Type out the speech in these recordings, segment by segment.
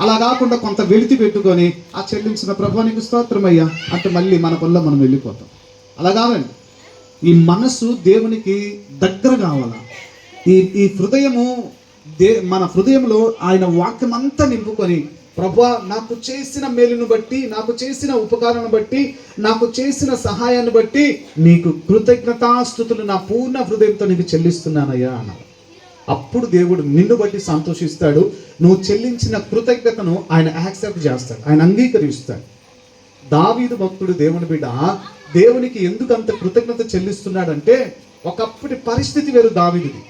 అలా కాకుండా కొంత వెలితి పెట్టుకొని ఆ చెల్లించిన ప్రభానికి స్తోత్రమయ్యా. అంటే మళ్ళీ మన పనిలో మనం వెళ్ళిపోతాం. అలా కావండి ఈ మనసు దేవునికి దగ్గర కావాలా? ఈ ఈ హృదయము దే మన హృదయంలో ఆయన వాక్యం అంతా నింపుకొని ప్రభా నాకు చేసిన మేలును బట్టి నాకు చేసిన ఉపకారాన్ని బట్టి నాకు చేసిన సహాయాన్ని బట్టి నీకు కృతజ్ఞతాస్థుతులు నా పూర్ణ హృదయంతో నీకు చెల్లిస్తున్నానయ్యా అన్నారు అప్పుడు దేవుడు నిన్ను బట్టి సంతోషిస్తాడు. నువ్వు చెల్లించిన కృతజ్ఞతను ఆయన యాక్సెప్ట్ చేస్తాడు. ఆయన అంగీకరిస్తాడు. దావీదు భక్తుడు దేవుని బిడ్డ దేవునికి ఎందుకు అంత కృతజ్ఞత చెల్లిస్తున్నాడంటే ఒకప్పటి పరిస్థితి వేరు దావీదుది.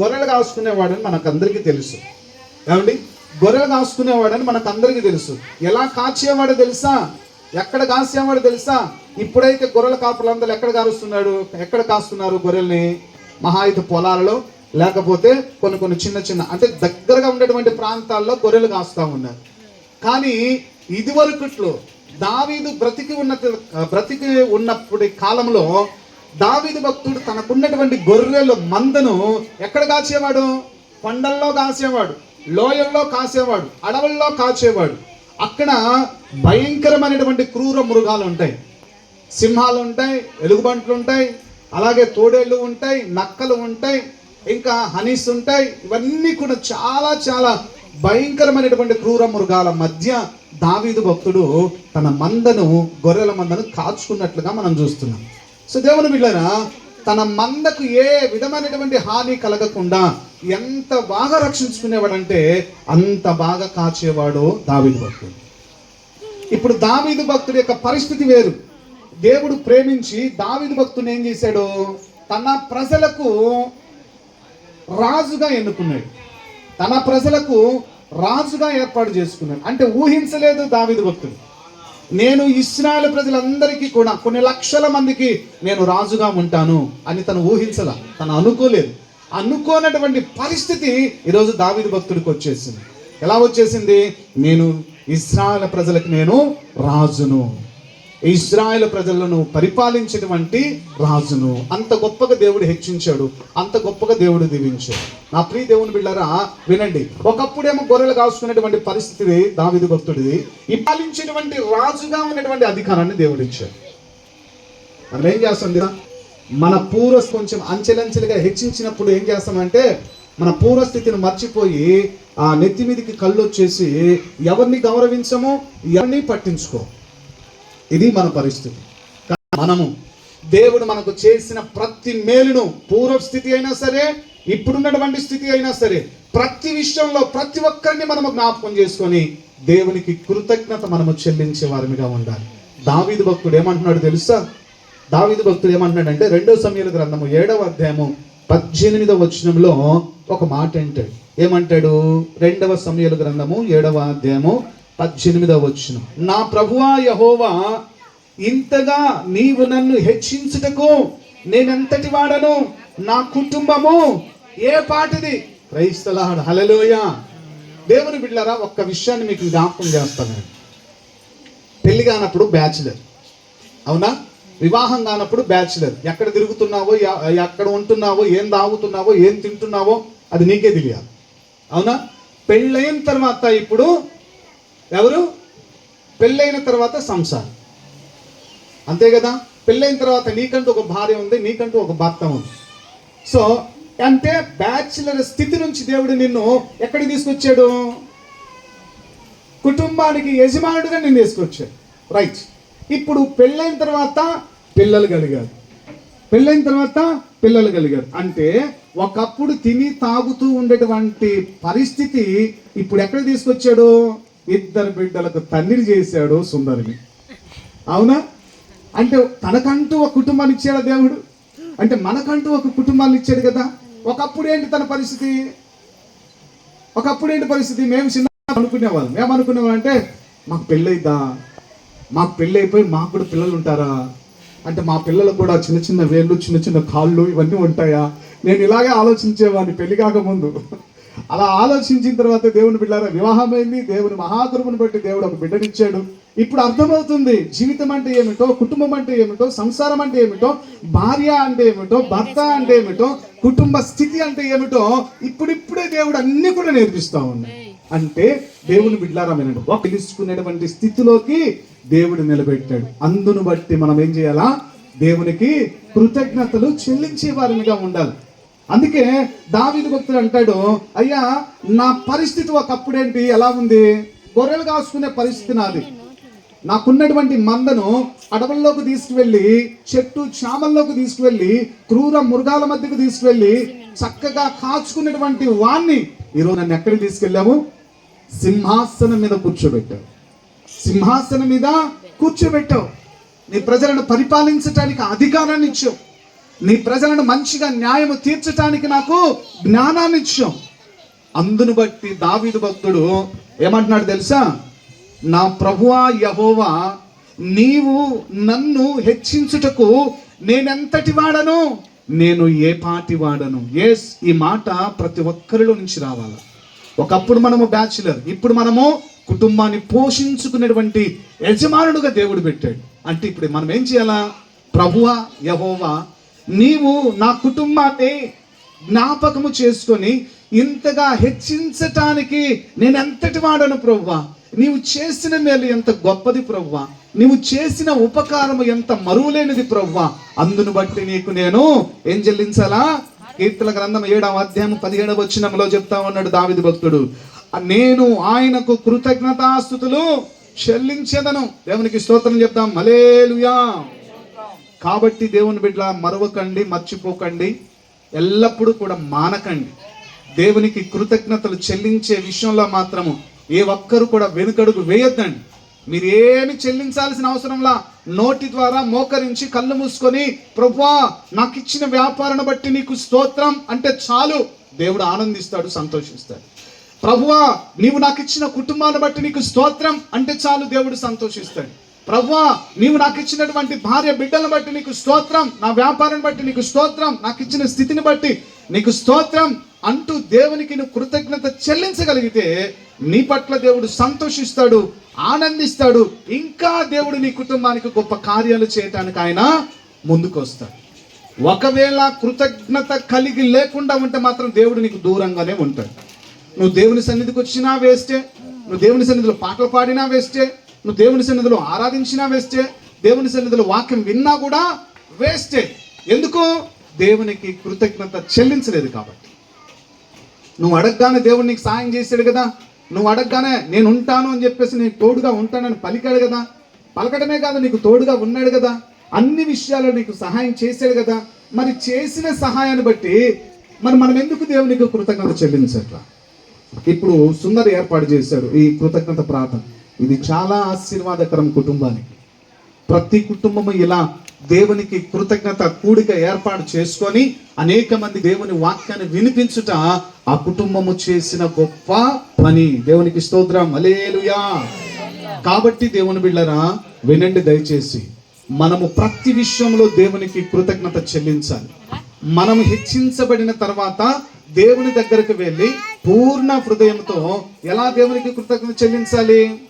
గొర్రెలు కాసుకునేవాడని మనకందరికీ తెలుసు. ఏమండి? గొర్రెలు కాసుకునేవాడని మనకందరికీ తెలుసు. ఎలా కాచేవాడో తెలుసా? ఎక్కడ కాసేవాడో తెలుసా? ఇప్పుడైతే గొర్రెల కాపులందరూ ఎక్కడ కారుస్తున్నాడు? ఎక్కడ కాస్తున్నారు గొర్రెల్ని? మహా అయితే పొలాలలో లేకపోతే కొన్ని కొన్ని చిన్న చిన్న అంటే దగ్గరగా ఉండేటువంటి ప్రాంతాల్లో గొర్రెలు కాస్తూ ఉన్నారు. కానీ ఇదివరకుట్లో దావీదు బ్రతికి ఉన్న బ్రతికి ఉన్నప్పటి కాలంలో దావీదు భక్తుడు తనకున్నటువంటి గొర్రెల మందను ఎక్కడ కాచేవాడు? కొండల్లో కాసేవాడు లోయల్లో కాసేవాడు అడవుల్లో కాచేవాడు. అక్కడ భయంకరమైనటువంటి క్రూర మృగాలు ఉంటాయి. సింహాలు ఉంటాయి ఎలుగుబంట్లు ఉంటాయి అలాగే తోడేళ్ళు ఉంటాయి నక్కలు ఉంటాయి ఇంకా హనీస్ ఉంటాయి. ఇవన్నీ కూడా చాలా చాలా భయంకరమైనటువంటి క్రూర మృగాల మధ్య దావీదు భక్తుడు తన మందను గొర్రెల మందను కాచుకున్నట్లుగా మనం చూస్తున్నాం. సో దేవుని బిళ్ళరా తన మందకు ఏ విధమైనటువంటి హాని కలగకుండా ఎంత బాగా రక్షించుకునేవాడంటే అంత బాగా కాచేవాడు దావీదు భక్తుడు. ఇప్పుడు దావీదు భక్తుడి యొక్క పరిస్థితి వేరు. దేవుడు ప్రేమించి దావీదు భక్తుని ఏం చేశాడు? తన ప్రజలకు రాజుగా ఎన్నుకున్నాడు. తన ప్రజలకు రాజుగా ఏర్పాటు చేసుకున్నాడు. అంటే ఊహించలేదు దావిది భక్తుడు. నేను ఇస్రాయల్ ప్రజలందరికీ కూడా కొన్ని లక్షల మందికి నేను రాజుగా ఉంటాను అని తను ఊహించలా. తను అనుకోలేదు. అనుకోనటువంటి పరిస్థితి ఈరోజు దావిది భక్తుడికి వచ్చేసింది. ఎలా వచ్చేసింది? నేను ఇస్రాయల్ ప్రజలకు నేను రాజును. ఇస్రాయల్ ప్రజలను పరిపాలించినటువంటి రాజును అంత గొప్పగా దేవుడు హెచ్చించాడు అంత గొప్పగా దేవుడు దీవించాడు. నా ప్రియ దేవుని బిళ్ళరా వినండి. ఒకప్పుడేమో గొర్రెలు కాసుకునేటువంటి పరిస్థితి దావిది భక్తుడిది. ఈ పాలించేటువంటి రాజుగా ఉన్నటువంటి అధికారాన్ని దేవుడు ఇచ్చాడు. మనం ఏం చేస్తాం మన పూర్వ కొంచెం అంచెలంచెలుగా హెచ్చించినప్పుడు ఏం చేస్తామంటే మన పూర్వస్థితిని మర్చిపోయి ఆ నెత్తి మీదకి కళ్ళు వచ్చేసి ఎవరిని గౌరవించము ఎవరిని పట్టించుకో. ఇది మన పరిస్థితి. కానీ మనము దేవుడు మనకు చేసిన ప్రతి మేలును పూర్వ స్థితి అయినా సరే ఇప్పుడున్నటువంటి స్థితి అయినా సరే ప్రతి విషయంలో ప్రతి ఒక్కరిని మనము జ్ఞాపకం చేసుకొని దేవునికి కృతజ్ఞత మనము చెల్లించే వారిగా ఉండాలి. దావీదు భక్తుడు ఏమంటున్నాడు తెలుసా? దావీదు భక్తుడు ఏమంటున్నాడంటే రెండో సమయాల గ్రంథము ఏడవ అధ్యాయము పద్దెనిమిదవ వచనంలో ఒక మాట అంటాడు. ఏమంటాడు? రెండవ సమయాల గ్రంథము ఏడవ అధ్యాయము పద్దెనిమిదవ వచ్చిన నా ప్రభువా యహోవా ఇంతగా నీవు నన్ను హెచ్చించుటకు నేనెంతటి వాడను? నా కుటుంబము ఏ పాటిది? క్రైస్తలాడు. హలలోయ దేవుని బిడ్డరా ఒక్క విషయాన్ని మీకు జ్ఞాపకం చేస్తాను. నేను. పెళ్ళి కానప్పుడు బ్యాచులర్. అవునా? వివాహం కానప్పుడు బ్యాచులర్. ఎక్కడ తిరుగుతున్నావో ఎక్కడ ఉంటున్నావో ఏం తాగుతున్నావో ఏం తింటున్నావో అది నీకే తెలియాలి. అవునా? పెళ్ళైన తర్వాత ఇప్పుడు ఎవరు? పెళ్ళైన తర్వాత సంసారం. అంతే కదా? పెళ్ళైన తర్వాత నీకంటూ ఒక భార్య ఉంది నీకంటూ ఒక భర్త ఉంది. సో అంటే బ్యాచులర్ స్థితి నుంచి దేవుడు నిన్ను ఎక్కడికి తీసుకొచ్చాడు? కుటుంబానికి యజమానుడిగా నేను తీసుకొచ్చాడు. రైట్ ఇప్పుడు పెళ్ళైన తర్వాత పిల్లలు కలిగారు. పెళ్ళైన తర్వాత పిల్లలు కలిగారు. అంటే ఒకప్పుడు తిని తాగుతూ ఉండేటువంటి పరిస్థితి ఇప్పుడు ఎక్కడ తీసుకొచ్చాడు? ఇద్దరు బిడ్డలకు తన్నిరి చేశాడు సుందరిని. అవునా? అంటే తనకంటూ ఒక కుటుంబాన్ని ఇచ్చాడు దేవుడు? అంటే మనకంటూ ఒక కుటుంబాన్ని ఇచ్చాడు కదా. ఒకప్పుడు ఏంటి తన పరిస్థితి? ఒకప్పుడు ఏంటి పరిస్థితి? మేము చిన్న అనుకునేవాళ్ళం. మేము అనుకునేవాళ్ళం అంటే మాకు పెళ్ళయిద్దా మాకు పెళ్ళి అయిపోయి మాకు కూడా పిల్లలు ఉంటారా? అంటే మా పిల్లలకు కూడా చిన్న చిన్న వేళ్ళు చిన్న చిన్న కాళ్ళు ఇవన్నీ ఉంటాయా? నేను ఇలాగే ఆలోచించేవాడిని పెళ్ళి కాకముందు. అలా ఆలోచించిన తర్వాత దేవుని బిడ్డారా వివాహమైంది. దేవుని మహాకృపను బట్టి దేవుడు ఒక బిడ్డనిచ్చాడు. ఇప్పుడు అర్థమవుతుంది జీవితం అంటే ఏమిటో కుటుంబం అంటే ఏమిటో సంసారం అంటే ఏమిటో భార్య అంటే ఏమిటో భర్త అంటే ఏమిటో కుటుంబ స్థితి అంటే ఏమిటో ఇప్పుడిప్పుడే దేవుడు అన్ని కూడా నేర్పిస్తా ఉన్నాయి అంటే దేవుని బిడ్లారా వినండి ఒక తెలుసుకునేటువంటి స్థితిలోకి దేవుడు నిలబెట్టాడు. అందును బట్టి మనం ఏం చేయాలా? దేవునికి కృతజ్ఞతలు చెల్లించే వారినిగా ఉండాలి. అందుకే దావీదు భక్తుడు అంటాడు అయ్యా నా పరిస్థితి ఒకప్పుడేంటి? ఎలా ఉంది? గొర్రెలు కాసుకునే పరిస్థితి నాది. నాకున్నటువంటి మందను అడవుల్లోకి తీసుకువెళ్ళి చెట్టు చామల్లోకి తీసుకువెళ్ళి క్రూర మృగాల మధ్యకు తీసుకువెళ్ళి చక్కగా కాచుకున్నటువంటి వాణ్ణి ఈరోజు నన్ను ఎక్కడికి తీసుకెళ్ళాము సింహాసనం మీద కూర్చోబెట్టావు. సింహాసనం మీద కూర్చోబెట్టావు. నీ ప్రజలను పరిపాలించటానికి అధికారాన్ని ఇచ్చావు. నీ ప్రజలను మంచిగా న్యాయము తీర్చటానికి నాకు జ్ఞానాన్ని ఇచ్చాం అందును బట్టి దావీదు భక్తుడు ఏమంటున్నాడు తెలుసా? నా ప్రభువా యహోవా నీవు నన్ను హెచ్చించుటకు నేనెంతటి వాడను? నేను ఏ పాటి వాడను? ఎస్ ఈ మాట ప్రతి ఒక్కరిలో నుంచి రావాలి. ఒకప్పుడు మనము బ్యాచులర్ ఇప్పుడు మనము కుటుంబాన్ని పోషించుకునేటువంటి యజమానుడుగా దేవుడు పెట్టాడు. అంటే ఇప్పుడు మనం ఏం చేయాలా? ప్రభువా యహోవా నీవు నా కుటుంబాన్ని జ్ఞాపకము చేసుకొని ఇంతగా హెచ్చించటానికి నేను ఎంతటి వాడను ప్రవ్వా? నీవు చేసిన మేలు ఎంత గొప్పది ప్రవ్వా? నీవు చేసిన ఉపకారము ఎంత మరువులేనిది ప్రవ్వా? అందును బట్టి నీకు నేను ఏం చెల్లించాలా? కీర్తన గ్రంథం ఏడవ అధ్యాయం పదిహేడవ వచ్చినంలో చెప్తా ఉన్నాడు దావిది భక్తుడు. నేను ఆయనకు కృతజ్ఞతాస్థుతులు చెల్లించేదను. దేవునికి స్తోత్రం చెప్తాం మలేలుయా కాబట్టి దేవుని బిడ్డ మరవకండి మర్చిపోకండి. ఎల్లప్పుడూ కూడా మానకండి. దేవునికి కృతజ్ఞతలు చెల్లించే విషయంలో మాత్రము ఏ ఒక్కరు కూడా వెనుకడుగు వేయొద్దండి. మీరు ఏమి చెల్లించాల్సిన అవసరంలా నోటి ద్వారా మోకరించి కళ్ళు మూసుకొని ప్రభువా నాకు ఇచ్చిన వ్యాపారాన్ని బట్టి నీకు స్తోత్రం అంటే చాలు. దేవుడు ఆనందిస్తాడు సంతోషిస్తాడు. ప్రభువా నీవు నాకు ఇచ్చిన కుటుంబాన్ని బట్టి నీకు స్తోత్రం అంటే చాలు దేవుడు సంతోషిస్తాడు. ప్రవ్వా నీవు నాకు ఇచ్చినటువంటి భార్య బిడ్డలను బట్టి నీకు స్తోత్రం నా వ్యాపారం బట్టి నీకు స్తోత్రం నాకు ఇచ్చిన స్థితిని బట్టి నీకు స్తోత్రం అంటూ దేవునికి నువ్వు కృతజ్ఞత చెల్లించగలిగితే నీ పట్ల దేవుడు సంతోషిస్తాడు ఆనందిస్తాడు ఇంకా దేవుడు నీ కుటుంబానికి గొప్ప కార్యాలు చేయటానికి ఆయన ముందుకొస్తాడు. ఒకవేళ కృతజ్ఞత కలిగి లేకుండా ఉంటే మాత్రం దేవుడు నీకు దూరంగానే ఉంటాడు. నువ్వు దేవుని సన్నిధికి వచ్చినా వేస్టే నువ్వు దేవుని సన్నిధిలో పాటలు పాడినా వేస్టే నువ్వు దేవుని సన్నిధిలో ఆరాధించినా వేస్టే దేవుని సన్నిధిలో వాక్యం విన్నా కూడా వేస్టే. ఎందుకు? దేవునికి కృతజ్ఞత చెల్లించలేదు కాబట్టి. నువ్వు అడగగానే దేవుడు నీకు సాయం చేశాడు కదా. నువ్వు అడగగానే నేను ఉంటాను అని చెప్పేసి నీకు తోడుగా ఉంటానని పలికాడు కదా. పలకడమే కాదు నీకు తోడుగా ఉన్నాడు కదా. అన్ని విషయాల్లో నీకు సహాయం చేశాడు కదా. మరి చేసిన సహాయాన్ని బట్టి మరి మనం ఎందుకు దేవునికి కృతజ్ఞత చెల్లించట్లా? ఇప్పుడు సుందర ఏర్పాటు చేశాడు ఈ కృతజ్ఞత ప్రార్థన. ఇది చాలా ఆశీర్వాదకరం కుటుంబానికి. ప్రతి కుటుంబము ఇలా దేవునికి కృతజ్ఞత కూడిక ఏర్పాటు చేసుకొని అనేక మంది దేవుని వాక్యాన్ని వినిపించుట ఆ కుటుంబము చేసిన గొప్ప పని. దేవునికి స్తోత్రం. అలేలుయా కాబట్టి దేవుని బిళ్ళరా వినండి దయచేసి. మనము ప్రతి విషయంలో దేవునికి కృతజ్ఞత చెల్లించాలి. మనం హెచ్చించబడిన తర్వాత దేవుని దగ్గరకు వెళ్ళి పూర్ణ హృదయంతో ఎలా దేవునికి కృతజ్ఞత చెల్లించాలి?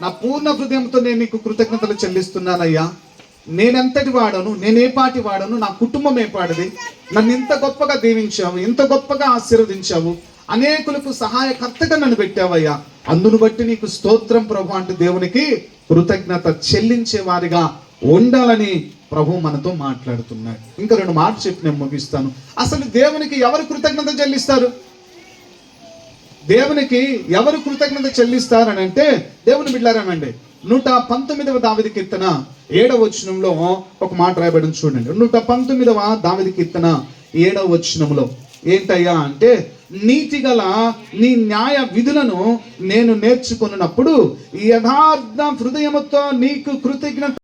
నా పూర్ణ హృదయంతో నేను నీకు కృతజ్ఞతలు చెల్లిస్తున్నానయ్యా. నేనెంతటి వాడను నేను పాటి వాడను నా కుటుంబం ఏ పాడిది? నన్ను ఇంత గొప్పగా దీవించావు ఇంత గొప్పగా ఆశీర్వదించావు. అనేకులకు సహాయకర్తగా నన్ను పెట్టావయ్యా. అందును బట్టి నీకు స్తోత్రం ప్రభు అంటే దేవునికి కృతజ్ఞత చెల్లించే వారిగా ఉండాలని ప్రభు మనతో మాట్లాడుతున్నాడు. ఇంకా రెండు మాటలు చెప్పి నేను ముగిస్తాను. అసలు దేవునికి ఎవరు కృతజ్ఞత చెల్లిస్తారు? దేవునికి ఎవరు కృతజ్ఞత చెల్లిస్తారని అంటే దేవుని బిడ్డారనండి నూట పంతొమ్మిదవ దావిది కీర్తన ఏడవ వచనంలో ఒక మాట రాయబడిన చూడండి. నూట పంతొమ్మిదవ దావిది కీర్తన ఏడవ వచనంలో ఏంటయ్యా అంటే నీతి గల నీ న్యాయ విధులను నేను నేర్చుకున్నప్పుడు యథార్థ హృదయముతో నీకు కృతజ్ఞత